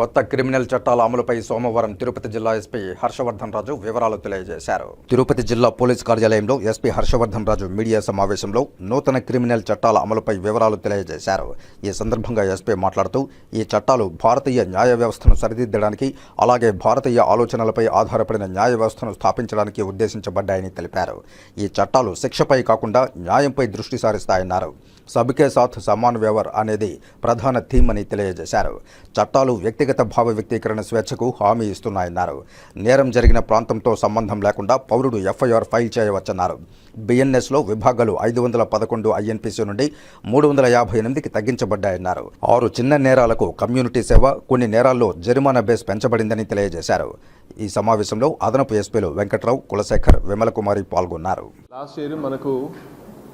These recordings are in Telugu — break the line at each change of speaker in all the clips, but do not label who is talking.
కొత్త క్రిమినల్ చట్టాల అమలుపై సోమవారం తిరుపతి జిల్లా ఎస్పీ హర్షవర్ధన్ రాజు వివరాలు తెలియజేశారు. తిరుపతి జిల్లా పోలీస్ కార్యాలయంలో ఎస్పీ హర్షవర్ధన్ రాజు మీడియా సమావేశంలో నూతన క్రిమినల్ చట్టాల అమలుపై వివరాలు తెలియజేశారు. ఈ సందర్భంగా ఎస్పీ మాట్లాడుతూ ఈ చట్టాలు భారతీయ న్యాయ వ్యవస్థను సరిదిద్దడానికి అలాగే భారతీయ ఆలోచనలపై ఆధారపడిన న్యాయ వ్యవస్థను స్థాపించడానికి ఉద్దేశించబడ్డాయని తెలిపారు. ఈ చట్టాలు శిక్షపై కాకుండా న్యాయంపై దృష్టి సారిస్తాయన్నారు. సబ్కే సాత్ సమాన్ వ్యవర్ అనేది ప్రధాన థీమ్ అని తెలియజేశారు. చట్టాలు వ్యక్తిగత భావ వ్యక్తీకరణ స్వేచ్ఛకు హామీ ఇస్తున్నాయన్నారు. నేరం జరిగిన ప్రాంతంతో సంబంధం లేకుండా పౌరుడు ఎఫ్ఐఆర్ ఫైల్ చేయవచ్చన్నారు. బిఎన్ఎస్లో విభాగాలు ఐదు వందల పదకొండు ఐఎన్పిసి నుండి మూడు వందల యాభై ఎనిమిదికి తగ్గించబడ్డాయన్నారు. ఆరు చిన్న నేరాలకు కమ్యూనిటీ సేవ కొన్ని నేరాల్లో జరిమానా బేస్ పెంచబడిందని తెలియజేశారు. ఈ సమావేశంలో అదనపు ఎస్పీలు వెంకట్రావు కులశేఖర్ విమలకుమారి పాల్గొన్నారు.
లాస్ట్ ఇయర్ మనకు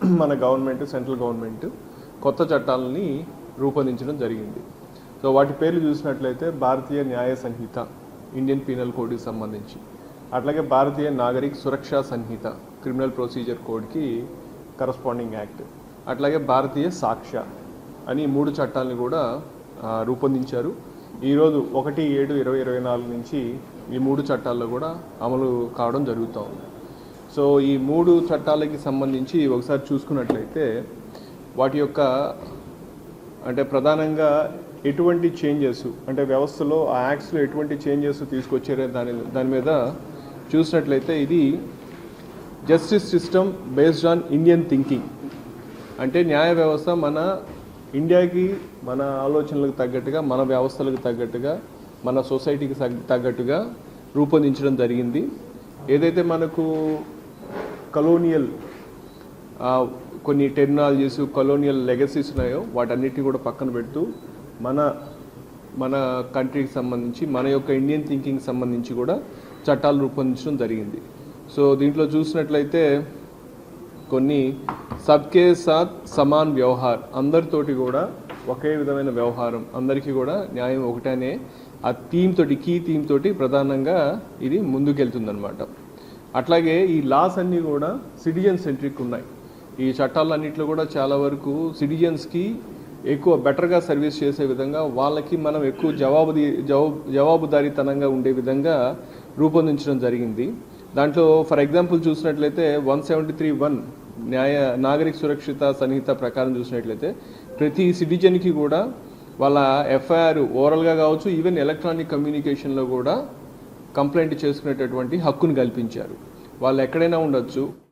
మన గవర్నమెంట్ సెంట్రల్ గవర్నమెంట్ కొత్త చట్టాలని రూపొందించడం జరిగింది. సో వాటి పేర్లు చూసినట్లయితే భారతీయ న్యాయ సంహిత ఇండియన్ పీనల్ కోడ్కి సంబంధించి. అట్లాగే భారతీయ నాగరిక సురక్షా సంహిత క్రిమినల్ ప్రొసీజర్ కోడ్కి కరస్పాండింగ్ యాక్ట్ అట్లాగే భారతీయ సాక్ష్య అని మూడు చట్టాలను కూడా రూపొందించారు. ఈరోజు ఒకటి ఏడు ఇరవై ఇరవై నాలుగు నుంచి ఈ మూడు చట్టాల్లో కూడా అమలు కావడం జరుగుతూ ఉంది. సో ఈ మూడు చట్టాలకి సంబంధించి ఒకసారి చూసుకున్నట్లయితే వాటి యొక్క అంటే ప్రధానంగా ఎటువంటి చేంజెస్ అంటే వ్యవస్థలో ఆ యాక్ట్స్లో ఎటువంటి చేంజెస్ తీసుకొచ్చారో దాని దాని మీద చూసినట్లయితే ఇది justice system based on Indian thinking అంటే న్యాయ వ్యవస్థ మన ఇండియాకి మన ఆలోచనలకు తగ్గట్టుగా మన వ్యవస్థలకు తగ్గట్టుగా మన సొసైటీకి తగ్గట్టుగా రూపొందించడం జరిగింది. ఏదైతే మనకు కలోనియల్ కొన్ని టెర్మినాలజీస్ కలోనియల్ లెగసీస్ ఉన్నాయో వాటన్నిటి కూడా పక్కన పెడుతూ మన మన కంట్రీకి సంబంధించి మన యొక్క ఇండియన్ థింకింగ్ సంబంధించి కూడా చట్టాలు రూపొందించడం జరిగింది. సో దీంట్లో చూసినట్లయితే కొన్ని సబ్కే సాత్ సమాన్ వ్యవహార్ అందరితోటి కూడా ఒకే విధమైన వ్యవహారం అందరికీ కూడా న్యాయం ఒకటనే ఆ థీమ్ తోటి కీ థీమ్ తోటి ప్రధానంగా ఇది ముందుకెళ్తుందనమాట అట్లాగే ఈ లాస్ అన్నీ కూడా సిటిజన్ సెంట్రిక్ ఉన్నాయి. ఈ చట్టాలన్నింటిలో కూడా చాలా వరకు సిటిజన్స్కి ఎక్కువ బెటర్గా సర్వీస్ చేసే విధంగా వాళ్ళకి మనం ఎక్కువ జవాబుది జవాబు జవాబుదారీతనంగా ఉండే విధంగా రూపొందించడం జరిగింది. దాంట్లో ఫర్ ఎగ్జాంపుల్ చూసినట్లయితే వన్ సెవెంటీ త్రీ వన్ న్యాయ నాగరిక సురక్షిత సంహిత ప్రకారం చూసినట్లయితే ప్రతి సిటిజన్కి కూడా వాళ్ళ ఎఫ్ఐఆర్ ఓరల్గా కావచ్చు ఈవెన్ ఎలక్ట్రానిక్ కమ్యూనికేషన్లో కూడా కంప్లైంట్ చేసుకునేటటువంటి హక్కును కల్పించారు. వాళ్ళు ఎక్కడైనా ఉండొచ్చు.